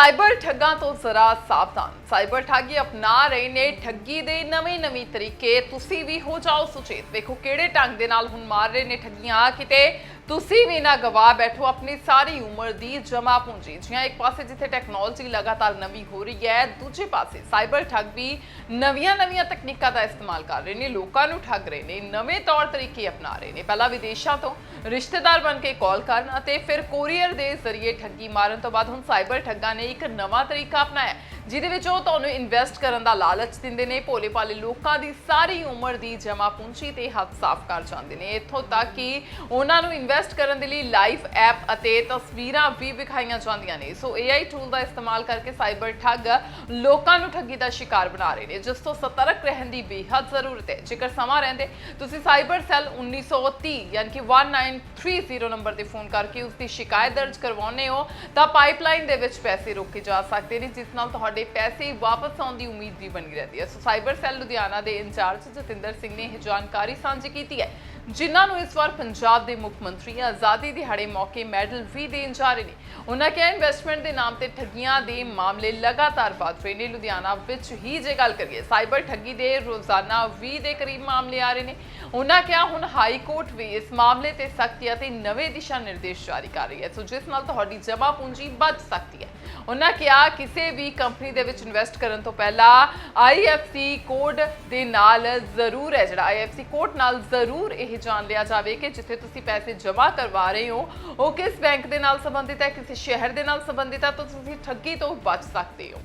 Cyber ਠੱਗਾਂ ਤੋਂ ਜ਼ਰਾ ਸਾਵਧਾਨ। ਸਾਈਬਰ ਠੱਗੀ ਅਪਣਾ ਰਹੇ ਨੇ, ਠੱਗੀ ਦੇ ਨਵੇਂ-ਨਵੇਂ ਤਰੀਕੇ। ਤੁਸੀਂ ਵੀ ਹੋ ਜਾਓ ਸੁਚੇਤ। ਵੇਖੋ ਕਿਹੜੇ ਢੰਗ ਦੇ ਨਾਲ ਹੁਣ ਮਾਰ ਰਹੇ ਨੇ ਠੱਗੀਆਂ। ਕਿਤੇ ਤੁਸੀਂ ਵੀ ਨਾ ਗਵਾ ਬੈਠੋ, ਆਪਣੀ ਸਾਰੀ ਉਮਰ ਦੀ ਜਮਾ ਪੂੰਜੀ। ਜਿਵੇਂ ਇੱਕ ਪਾਸੇ ਜਿੱਥੇ ਟੈਕਨੋਲੋਜੀ ਲਗਾਤਾਰ ਨਵੀਂ ਹੋ ਰਹੀ ਹੈ, ਦੂਜੇ ਪਾਸੇ ਸਾਈਬਰ ਠੱਗ ਵੀ ਨਵੀਆਂ-ਨਵੀਆਂ ਤਕਨੀਕਾਂ ਦਾ ਇਸਤੇਮਾਲ ਕਰ ਰਹੇ ਨੇ, ਲੋਕਾਂ ਨੂੰ ਠੱਗ ਰਹੇ ਨੇ, ਨਵੇਂ ਤੌਰ ਤਰੀਕੇ ਅਪਣਾ ਰਹੇ ਨੇ। ਪਹਿਲਾਂ ਵਿਦੇਸ਼ਾਂ ਤੋਂ ਰਿਸ਼ਤੇਦਾਰ ਬਣ ਕੇ ਕਾਲ ਕਰਨ ਅਤੇ ਫਿਰ ਕੋਰੀਅਰ ਦੇ ਜ਼ਰੀਏ ਠੱਗੀ ਮਾਰਨ ਤੋਂ ਬਾਅਦ ਹੁਣ ਸਾਈਬਰ ਠੱਗਾਂ ਨੇ ਇੱਕ ਨਵਾਂ ਤਰੀਕਾ ਅਪਣਾਇਆ। ਜਿਹਦੇ ਵਿੱਚ ਉਹ ਤੁਹਾਨੂੰ ਇਨਵੈਸਟ ਕਰਨ ਦਾ ਲਾਲਚ ਦਿੰਦੇ ਨੇ, ਭੋਲੇ ਭਾਲੇ ਲੋਕਾਂ ਦੀ ਸਾਰੀ ਉਮਰ ਦੀ ਜਮਾ ਪੂੰਜੀ ਤੇ ਹੱਥ ਸਾਫ਼ ਕਰ ਜਾਂਦੇ ਨੇ। ਇੱਥੋਂ ਤੱਕ ਕਿ ਉਹਨਾਂ ਨੂੰ ਇਨਵੈਸਟ ਕਰਨ ਦੇ ਲਈ ਲਾਈਵ ਐਪ ਅਤੇ ਤਸਵੀਰਾਂ ਵੀ ਵਿਖਾਈਆਂ ਜਾਂਦੀਆਂ ਨੇ। ਸੋ AI ਟੂਲ ਦਾ ਇਸਤੇਮਾਲ ਕਰਕੇ ਸਾਈਬਰ ਠੱਗ ਲੋਕਾਂ ਨੂੰ ਠੱਗੀ ਦਾ ਸ਼ਿਕਾਰ ਬਣਾ ਰਹੇ ਨੇ, ਜਿਸ ਤੋਂ ਸਤਰਕ ਰਹਿਣ ਦੀ ਬੇਹੱਦ ਜ਼ਰੂਰਤ ਹੈ। ਜੇਕਰ ਸਮਾਂ ਰਹਿੰਦੇ, ਤੁਸੀਂ ਸਾਈਬਰ ਸੈੱਲ 1930 ਯਾਨੀ ਕਿ 1930 ਨੰਬਰ ਤੇ ਫੋਨ ਕਰਕੇ ਉਸ ਦੀ ਸ਼ਿਕਾਇਤ ਦਰਜ ਕਰਵਾਉਂਦੇ ਹੋ, ਤਾਂ ਪਾਈਪਲਾਈਨ ਦੇ ਵਿੱਚ ਪੈਸੇ ਰੋਕੇ ਜਾ ਸਕਦੇ ਨੇ, ਜਿਸ ਨਾਲ ਤੁਹਾਡੇ ਪੈਸੇ ਵਾਪਸ ਆਉਣ ਦੀ ਉਮੀਦ ਵੀ ਬਣੀ ਰਹਿੰਦੀ ਹੈ। ਸੋ ਸਾਈਬਰ ਸੈੱਲ ਲੁਧਿਆਣਾ ਦੇ ਇੰਚਾਰਜ ਜਤਿੰਦਰ ਸਿੰਘ ਨੇ ਇਹ ਜਾਣਕਾਰੀ ਸਾਂਝੀ ਕੀਤੀ ਹੈ। ਜਿਨ੍ਹਾਂ ਨੂੰ ਇਸ ਵਾਰ ਪੰਜਾਬ ਦੇ ਮੁੱਖ ਮੰਤਰੀ ਆਜ਼ਾਦੀ ਦਿਹਾੜੇ ਮੌਕੇ ਮੈਡਲ ਵੀ ਦੇਣ ਜਾ ਰਹੇ ਨੇ। ਉਹਨਾਂ ਕਿਹਾ ਇਨਵੈਸਟਮੈਂਟ ਦੇ ਨਾਮ ਤੇ ਠੱਗੀਆਂ ਦੇ ਮਾਮਲੇ ਲਗਾਤਾਰ ਵਧ ਰਹੇ ਨੇ। ਲੁਧਿਆਣਾ ਵਿੱਚ ਹੀ ਜੇ ਗੱਲ ਕਰੀਏ, ਸਾਈਬਰ ਠੱਗੀ ਦੇ ਰੋਜ਼ਾਨਾ 20 ਦੇ ਕਰੀਬ ਮਾਮਲੇ ਆ ਰਹੇ ਨੇ। ਉਹਨਾਂ ਕਿਹਾ, ਹੁਣ ਹਾਈ ਕੋਰਟ ਵੀ ਇਸ ਮਾਮਲੇ ਤੇ ਸਖਤੀ ਅਤੇ ਨਵੇਂ ਦਿਸ਼ਾ ਨਿਰਦੇਸ਼ ਜਾਰੀ ਕਰ ਰਹੀ ਹੈ। ਸੋ ਜਿਸ ਨਾਲ ਤੁਹਾਡੀ ਜਮ੍ਹਾਂ ਪੂੰਜੀ ਬਚ ਸਕਦੀ ਹੈ। ਉਹਨਾਂ ਕਿਹਾ ਕਿਸੇ ਵੀ ਕੰਪਨੀ ਦੇ ਵਿੱਚ ਇਨਵੈਸਟ ਕਰਨ ਤੋਂ ਪਹਿਲਾਂ IFC ਕੋਡ ਦੇ ਨਾਲ ਜ਼ਰੂਰ ਹੈ ਜਿਹੜਾ IFC ਕੋਡ ਨਾਲ ਜ਼ਰੂਰ ਇਹ ਜਾਣ ਲਿਆ ਜਾਵੇ ਕਿ ਜਿੱਥੇ ਤੁਸੀਂ ਪੈਸੇ ਜਮ੍ਹਾਂ ਕਰਵਾ ਰਹੇ ਹੋ, ਉਹ ਕਿਸ ਬੈਂਕ ਦੇ ਨਾਲ ਸੰਬੰਧਿਤ ਹੈ, ਕਿਸੇ ਸ਼ਹਿਰ ਦੇ ਨਾਲ ਸੰਬੰਧਿਤ ਹੈ, ਤਾਂ ਤੁਸੀਂ ਠੱਗੀ ਤੋਂ ਬਚ ਸਕਦੇ ਹੋ।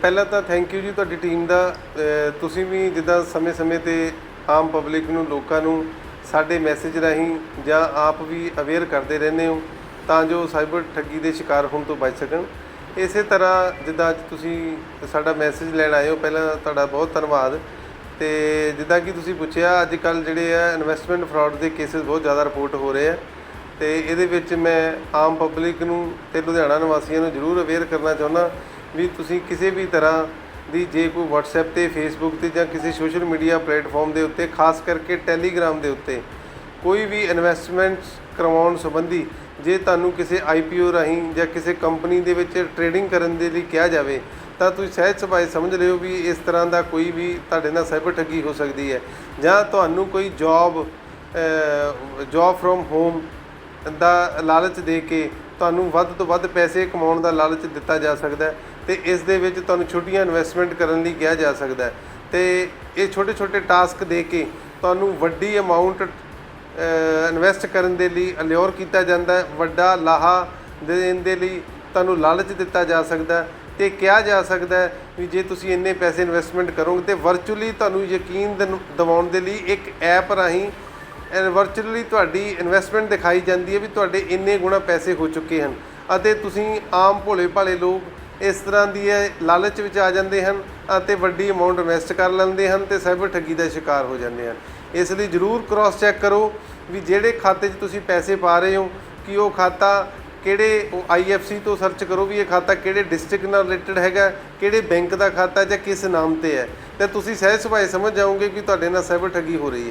ਪਹਿਲਾਂ ਤਾਂ ਥੈਂਕ ਯੂ ਜੀ ਤੁਹਾਡੀ ਟੀਮ ਦਾ ਤੁਸੀਂ ਵੀ ਜਿੱਦਾਂ ਸਮੇਂ-ਸਮੇਂ ਤੇ ਆਮ ਪਬਲਿਕ ਨੂੰ, ਲੋਕਾਂ ਨੂੰ ਸਾਡੇ ਮੈਸੇਜ ਰਾਹੀਂ ਜਾਂ ਆਪ ਵੀ ਅਵੇਅਰ ਕਰਦੇ ਰਹਿੰਦੇ ਹੋ ਤਾਂ ਜੋ ਸਾਈਬਰ ਠੱਗੀ ਦੇ ਸ਼ਿਕਾਰ ਹੋਣ ਤੋਂ ਬਚ ਸਕਣ। ਇਸੇ ਤਰ੍ਹਾਂ ਜਿੱਦਾਂ ਅੱਜ ਤੁਸੀਂ ਸਾਡਾ ਮੈਸੇਜ ਲੈਣ ਆਏ ਹੋ, ਪਹਿਲਾਂ ਤੁਹਾਡਾ ਬਹੁਤ ਧੰਨਵਾਦ। ਤੇ ਜਿੱਦਾਂ ਕਿ ਤੁਸੀਂ ਪੁੱਛਿਆ ਅੱਜ ਕੱਲ ਜਿਹੜੇ ਆ ਇਨਵੈਸਟਮੈਂਟ ਫਰਾਡ ਦੇ ਕੇਸਿਸ ਬਹੁਤ ਜ਼ਿਆਦਾ ਰਿਪੋਰਟ ਹੋ ਰਹੇ ਆ। ਤੇ ਇਹਦੇ ਵਿੱਚ ਮੈਂ ਆਮ ਪਬਲਿਕ ਨੂੰ ਤੇ ਲੁਧਿਆਣਾ ਨਿਵਾਸੀਆਂ ਨੂੰ ਜ਼ਰੂਰ ਅਵੇਅਰ ਕਰਨਾ ਚਾਹੁੰਦਾ ਵੀ ਤੁਸੀਂ ਕਿਸੇ ਵੀ ਤਰ੍ਹਾਂ ਦੀ ਜੇ ਕੋਈ WhatsApp ਤੇ, Facebook ਤੇ ਜਾਂ ਕਿਸੇ ਸੋਸ਼ਲ ਮੀਡੀਆ ਪਲੇਟਫਾਰਮ ਦੇ ਉੱਤੇ, ਖਾਸ ਕਰਕੇ Telegram ਦੇ ਉੱਤੇ ਕੋਈ ਵੀ ਇਨਵੈਸਟਮੈਂਟਸ ਕਰਵਾਉਣ ਸੰਬੰਧੀ ਜੇ ਤੁਹਾਨੂੰ ਕਿਸੇ IPO ਰਾਹੀਂ ਜਾਂ ਕਿਸੇ ਕੰਪਨੀ ਦੇ ਵਿੱਚ ਟ੍ਰੇਡਿੰਗ ਕਰਨ ਦੇ ਲਈ ਕਿਹਾ ਜਾਵੇ, ਤਾਂ ਤੁਸੀਂ ਸਹਿਜ ਸੁਭਾਏ ਸਮਝ ਲਿਓ ਵੀ ਇਸ ਤਰ੍ਹਾਂ ਦਾ ਕੋਈ ਵੀ ਤੁਹਾਡੇ ਨਾਲ ਸਾਈਬਰ ਠੱਗੀ ਹੋ ਸਕਦੀ ਹੈ ਜਾਂ ਤੁਹਾਨੂੰ ਕੋਈ ਜੌਬ ਜੌਬ ਫਰੋਮ ਹੋਮ ਦਾ ਲਾਲਚ ਦੇ ਕੇ ਤੁਹਾਨੂੰ ਵੱਧ ਤੋਂ ਵੱਧ ਪੈਸੇ ਕਮਾਉਣ ਦਾ ਲਾਲਚ ਦਿੱਤਾ ਜਾ ਸਕਦਾ ਹੈ। ਤੇ ਇਸ ਦੇ ਵਿੱਚ ਤੁਹਾਨੂੰ ਛੋਟੀਆਂ ਇਨਵੈਸਟਮੈਂਟ ਕਰਨ ਲਈ ਕਿਹਾ ਜਾ ਸਕਦਾ ਹੈ। ਤੇ ਇਹ ਛੋਟੇ ਛੋਟੇ ਟਾਸਕ ਦੇ ਕੇ ਤੁਹਾਨੂੰ ਵੱਡੀ ਅਮਾਉਂਟ ਇਨਵੈਸਟ ਕਰਨ ਦੇ ਲਈ ਅਲਿਓਰ ਕੀਤਾ ਜਾਂਦਾ ਹੈ। ਵੱਡਾ ਲਾਹਾ ਦੇਣ ਦੇ ਲਈ ਤੁਹਾਨੂੰ ਲਾਲਚ ਦਿੱਤਾ ਜਾ ਸਕਦਾ ਹੈ। ਤੇ ਕਿਹਾ ਜਾ ਸਕਦਾ ਵੀ ਜੇ ਤੁਸੀਂ ਇੰਨੇ ਪੈਸੇ ਇਨਵੈਸਟਮੈਂਟ ਕਰੋਗੇ ਤੇ ਵਰਚੁਅਲੀ ਤੁਹਾਨੂੰ ਯਕੀਨ ਦਿਨ- ਦਿਵਾਉਣ ਦੇ ਲਈ ਇੱਕ ਐਪ ਰਾਹੀਂ ਵਰਚੁਅਲੀ ਤੁਹਾਡੀ ਇਨਵੈਸਟਮੈਂਟ ਦਿਖਾਈ ਜਾਂਦੀ ਹੈ ਵੀ ਤੁਹਾਡੇ ਇੰਨੇ ਗੁਣਾ ਪੈਸੇ ਹੋ ਚੁੱਕੇ ਹਨ। ਅਤੇ ਤੁਸੀਂ ਆਮ ਭੋਲੇ ਭਾਲੇ ਲੋਕ ਇਸ ਤਰ੍ਹਾਂ ਦੀ ਇਹ ਲਾਲਚ ਵਿੱਚ ਆ ਜਾਂਦੇ ਹਨ ਅਤੇ ਵੱਡੀ ਅਮਾਉਂਟ ਇਨਵੈਸਟ ਕਰ ਲੈਂਦੇ ਹਨ ਤੇ ਸਾਈਬਰ ਠੱਗੀ ਦਾ ਸ਼ਿਕਾਰ ਹੋ ਜਾਂਦੇ ਹਨ। ਇਸ ਲਈ ਜਰੂਰ ਕ੍ਰਾਸ ਚੈੱਕ ਕਰੋ ਵੀ ਜਿਹੜੇ ਖਾਤੇ 'ਚ ਤੁਸੀਂ ਪੈਸੇ ਪਾ ਰਹੇ ਹੋ, ਕਿ ਉਹ ਖਾਤਾ ਕਿਹੜੇ ਉਹ IFC ਤੋਂ ਸਰਚ ਕਰੋ ਵੀ ਇਹ ਖਾਤਾ ਕਿਹੜੇ ਡਿਸਟ੍ਰਿਕਟ ਨਾਲ ਰਿਲੇਟਡ ਹੈਗਾ, ਕਿਹੜੇ ਬੈਂਕ ਦਾ ਖਾਤਾ ਜਾਂ ਕਿਸ ਨਾਮ ਤੇ ਹੈ। ਤੇ ਤੁਸੀਂ ਸਹਿਜ ਸੁਭਾਏ ਸਮਝ ਜਾਓਗੇ ਕਿ ਤੁਹਾਡੇ ਨਾਲ ਸਾਈਬਰ ਠੱਗੀ ਹੋ ਰਹੀ ਹੈ।